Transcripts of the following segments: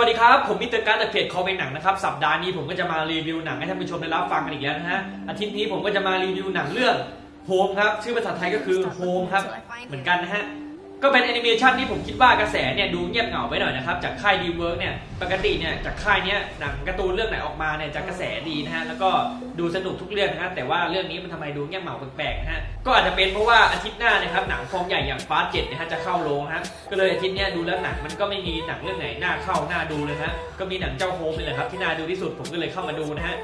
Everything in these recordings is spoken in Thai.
วัสดีครับ ผมมิสเตอร์การ์ดจากเพจคอเป็นหนังนะครับ สัปดาห์นี้ผมก็จะมารีวิวหนังให้ท่านผู้ชมได้รับฟังกันอีกแล้วนะฮะ อาทิตย์นี้ผมก็จะมารีวิวหนังเรื่องโฮมครับ ชื่อภาษาไทยก็คือโฮมครับ เหมือนกันนะฮะ ก็เป็นแอนิเมชันที่ผมคิดว่ากระแสเนี่ยดูเงียบเหงาไปหน่อยนะครับ จากค่ายดีเวิร์กเนี่ยปกติเนี่ยจากค่ายเนี้ยหนังการ์ตูนเรื่องไหนออกมาเนี่ยจะกระแสดีนะฮะแล้วก็ดูสนุกทุกเรื่องนะฮะแต่ว่าเรื่องนี้มันทำไมดูเงียบเหงาแปลกๆนะฮะก็อาจจะเป็นเพราะว่าอาทิตย์หน้านะครับหนังฟอร์มใหญ่อย่างฟาสเจ็ดนะฮะจะเข้าโรงฮะก็เลยอาทิตย์เนี้ยดูแล้วหนังมันก็ไม่มีหนังเรื่องไหนน่าเข้าน่าดูเลยฮะก็มีหนังเจ้าโฮมนี่แหละครับที่น่าดูที่สุดผมก็เลยเข้ามาดูนะฮะ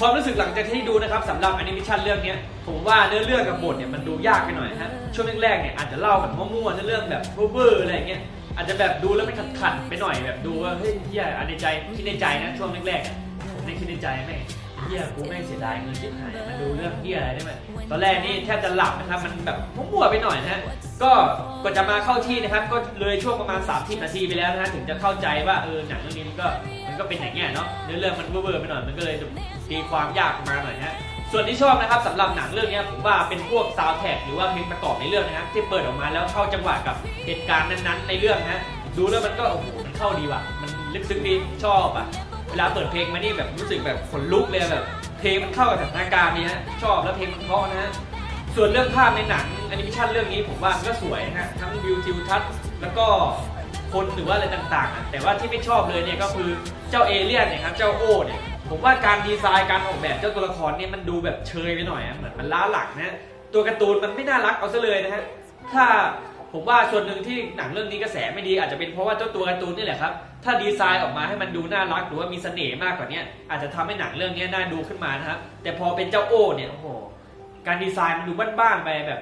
ความรู้สึกหลังจากที่ดูนะครับสำหรับแอนิเมชันเรื่องนี้ผมว่าเนื้อเรื่องกับบทเนี่ยมันดูยากไปหน่อยฮะช่วงแรกๆเนี่ยอาจจะเล่าแบบมั่วๆเนื้อเรื่องแบบเว่อร์ๆอะไรอย่างเงี้ยอาจจะแบบดูแล้วไม่ขัดๆไปหน่อยแบบดูว่าเฮ้ยเฮียอันในใจคิดในใจนะช่วงแรกๆผมได้คิดในใจแม่เฮียกูไม่งเสียดายเงินชิบหายมาดูเรื่องเฮียอะไรได้ไหมตอนแรกนี่แทบจะหลับนะครับมันแบบมั่วๆไปหน่อยนะฮะก็กว่าจะมาเข้าที่นะครับ ก็เลยช่วงประมาณ30นาทีไปแล้วนะฮะถึงจะเข้าใจว่าเออหนังเรื่องนี้มันก็มันก็เป็นอย่างเงี้ยเนาะเนื้อเรื่องมันเว่อร์ๆไปหน่อยมันก็เลยตีความยากมาหน่อยฮะ ส่วนที่ชอบนะครับสำหรับหนังเรื่องนี้ผมว่าเป็นพวกซาวแท็กหรือว่าเพลงประกอบในเรื่องนะครับที่เปิดออกมาแล้วเข้าจังหวะกับเหตุการณ์นั้นๆ ในเรื่องนะดูแล้วมันก็โอ้โหมันเข้าดีว่ะ มันลึกซึ้งดีชอบอะเวลาเปิดเพลงมานี่แบบรู้สึกแบบขนลุกเลยแบบเพลงมันเข้ากับสถานการณ์นี้ฮะชอบแล้วเพลงมันเพราะนะฮะส่วนเรื่องภาพในหนังแอนิเมชันเรื่องนี้ผมว่ามันก็สวยนะฮะทั้งวิวทิวทัศน์แล้วก็คนหรือว่าอะไรต่างๆ แต่ว่าที่ไม่ชอบเลยเนี่ยก็คือเจ้าเอเลี่ยนเนี่ยครับเจ้าโอ้เนี่ย ผมว่าการดีไซน์การออกแบบเจ้าตัวละครเนี่ยมันดูแบบเชยไปหน่อยอะเหมือนมันล้าหลังนะตัวการ์ตูนมันไม่น่ารักเอาซะเลยนะฮะถ้าผมว่าส่วนหนึ่งที่หนังเรื่องนี้กระแสไม่ดีอาจจะเป็นเพราะว่าเจ้าตัวการ์ตูนนี่แหละครับ ถ้าดีไซน์ออกมาให้มันดูน่ารักหรือว่ามีเสน่ห์มากกว่านี้อาจจะทำให้หนังเรื่องนี้น่าดูขึ้นมานะครับ แต่พอเป็นเจ้าโอ้เนี่ยโอ้โหการดีไซน์มันดูบ้านๆไปแบบ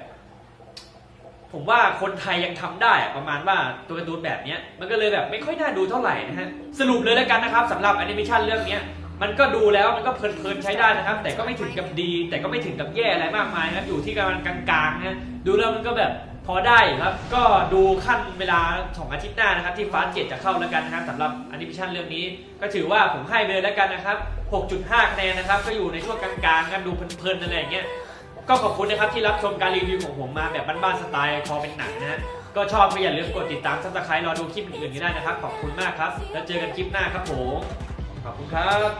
ผมว่าคนไทยยังทำได้ประมาณว่าตัวการ์ตูนแบบนี้มันก็เลยแบบไม่ค่อยน่าดูเท่าไหร่นะฮะสรุปเลยแล้วกันนะครับสำหรับแอนิเมชันเรื่องนี้ มันก็ดูแล้วมันก็เพลินๆใช้ได้นะครับ แต่ก็ไม่ถึงกับดี แต่ก็ไม่ถึงกับแย่อะไรมากมายนะครับอยู่ที่กำลังกลางๆนะดูแล้วมันก็แบบพอได้ครับ ก็ดูขั้นเวลาของอาทิตย์หน้านะครับ ที่ฟาสเจ็ดจะเข้าแล้วกันนะครับสำหรับอนิเมชันเรื่องนี้ ก็ถือว่าผมให้เลยแล้วกันนะครับ 6.5 คะแนนนะครับ ก็อยู่ในช่วงกลางๆกันดูเพลินๆอะไรอย่างเงี้ยก็ขอบคุณนะครับที่รับชมการรีวิวของผมมาแบบบ้านๆสไตล์คอเป็นหนังนะฮะก็ชอบก็อย่าลืมกดติดตามซับสไครต์รอดูคลิปอื่นๆกันได้นะครับ ขอบคุณมากครับ แล้วเจอกันคลิปหน้าครับผม ขอบคุณครับ